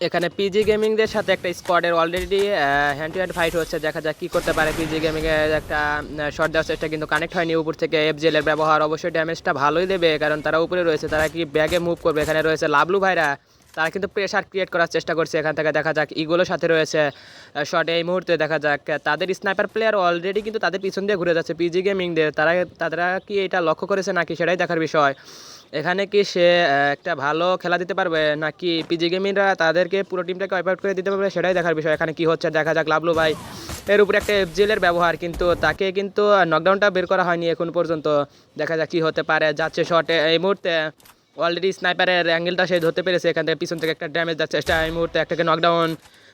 এখানে পিজি গেমিংদের সাথে একটা স্কোয়াডের already hand to hand fight হচ্ছে। দেখা যাক কী করতে পারে পিজি গেমিংয়ের একটা শর্ট দেওয়ার চেষ্টা, কিন্তু কানেক্ট হয়নি। উপর থেকে এফজেলের ব্যবহার অবশ্যই ড্যামেজটা ভালোই দেবে, কারণ তারা উপরে রয়েছে। তারা কি ব্যাগে মুভ করবে? এখানে রয়েছে লাবলু ভাইরা। তারা কিন্তু প্রেশার ক্রিয়েট করার চেষ্টা করছে এখান থেকে। দেখা যাক ইগুলোর সাথে রয়েছে শর্টে এই মুহূর্তে দেখা যাক। তাদের স্নাইপার প্লেয়ার অলরেডি কিন্তু তাদের পিছন দিয়ে ঘুরে যাচ্ছে পিজি গেমিংদের তারা তারা কি এটা লক্ষ্য করেছে নাকি সেটাই দেখার বিষয়। এখানে কি সে একটা ভালো খেলা দিতে পারবে নাকি পিজি গেমিংরা তাদেরকে পুরো টিমটাকে ওয়াইপ আউট করে দিতে পারবে সেটাই দেখার বিষয়। এখানে কি হচ্ছে দেখা যাক, লাভলু ভাই। এর উপরে একটা এফজেলের ব্যবহার কিন্তু তাকে কিন্তু নকডাউনটা বের করা হয়নি এখন পর্যন্ত। দেখা যাক কি হতে পারে, যাচ্ছে শটে এই মুহূর্তে। অলরেডি স্নাইপারের অ্যাঙ্গেলটা সে ধরতে পেরেছে। এখান থেকে পিছন থেকে একটা ড্যামেজ যাচ্ছে। চেষ্টা এই মুহূর্তে একটাকে নকডাউন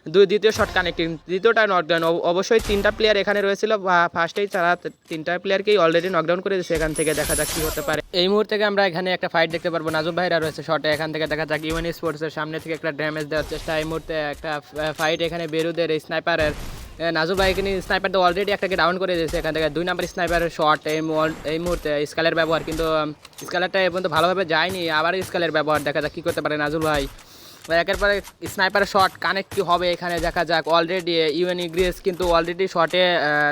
দুই দ্বিতীয় শট কানেক্টিং দ্বিতীয়টা নকডাউন অবশ্যই তিনটা প্লেয়ার এখানে রয়েছিল। ফার্স্টেই তারা তিনটা প্লেয়ারকেই অলরেডি নকডাউন করে দিয়েছে। এখান থেকে দেখা যাক কি হতে পারে। এই মুহূর্তে আমরা এখানে একটা ফাইট দেখতে পারব। নাজুব ভাইরা রয়েছে শটে এখান থেকে দেখা যাক। ইউএন স্পোর্টসের সামনে থেকে একটা ড্যামেজ দেওয়ার চেষ্টা। এই মুহূর্তে একটা ফাইট এখানে বেরুদের এই স্নাইপারের নাজু ভাই, এখানে স্নাইপার তো অলরেডি একটাকে ডাউন করে দিয়েছে। এখান থেকে দুই নাম্বার স্নাইপারের শট এই এই মুহূর্তে স্কালের ব্যবহার, কিন্তু স্কালারটা এ পর্যন্ত ভালোভাবে যায়নি, আবার স্কালের ব্যবহার। দেখা যাক কী করতে পারে নাজুল ভাই। একের পরে স্নাইপার শট কানেক্ট কি হবে এখানে, দেখা যাক। অলরেডি ইউএন ইগ্রিস কিন্তু অলরেডি শটে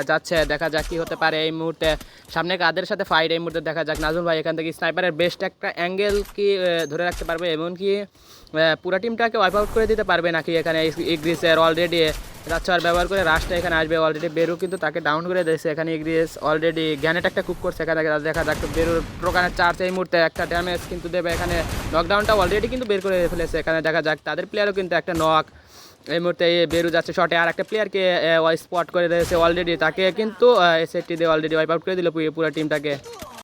যাচ্ছে। দেখা যাক কি হতে পারে এই মুহূর্তে। সামনে কাদের সাথে ফাইট এই মুহূর্তে দেখা যাক। নাজুল ভাই, এখান থেকে স্নাইপারের বেস্ট একটা অ্যাঙ্গেল কি ধরে রাখতে পারবে? এমনকি পুরো টিমটাকে ওয়াইপ আউট করে দিতে পারবে নাকি এখানে ইগ্রিসের অলরেডি রাচ্চার ব্যবহার করে রাশটা এখানে আসবে অলরেডি বেরু কিন্তু তাকে ডাউন করে দিয়েছে। এখানে ইগ্রিস অলরেডি গ্যানেট একটা কুক করছে। এখানে দেখা- যাক, বেরুর প্রকারের চার্জ এই মুহূর্তে একটা ড্যামেজ কিন্তু দেবে। এখানে নকডাউনটা অলরেডি কিন্তু বের করে ফেলেছে। এখানে দেখা যাক, তাদের প্লেয়ারও কিন্তু একটা নক এই মুহূর্তে বেরু যাচ্ছে শটে আর একটা প্লেয়ারকে স্পট করে দিয়েছে অলরেডি তাকে কিন্তু সেফটি দিয়ে অলরেডি ওয়াইপ আউট করে দিল পুরো টিমটাকে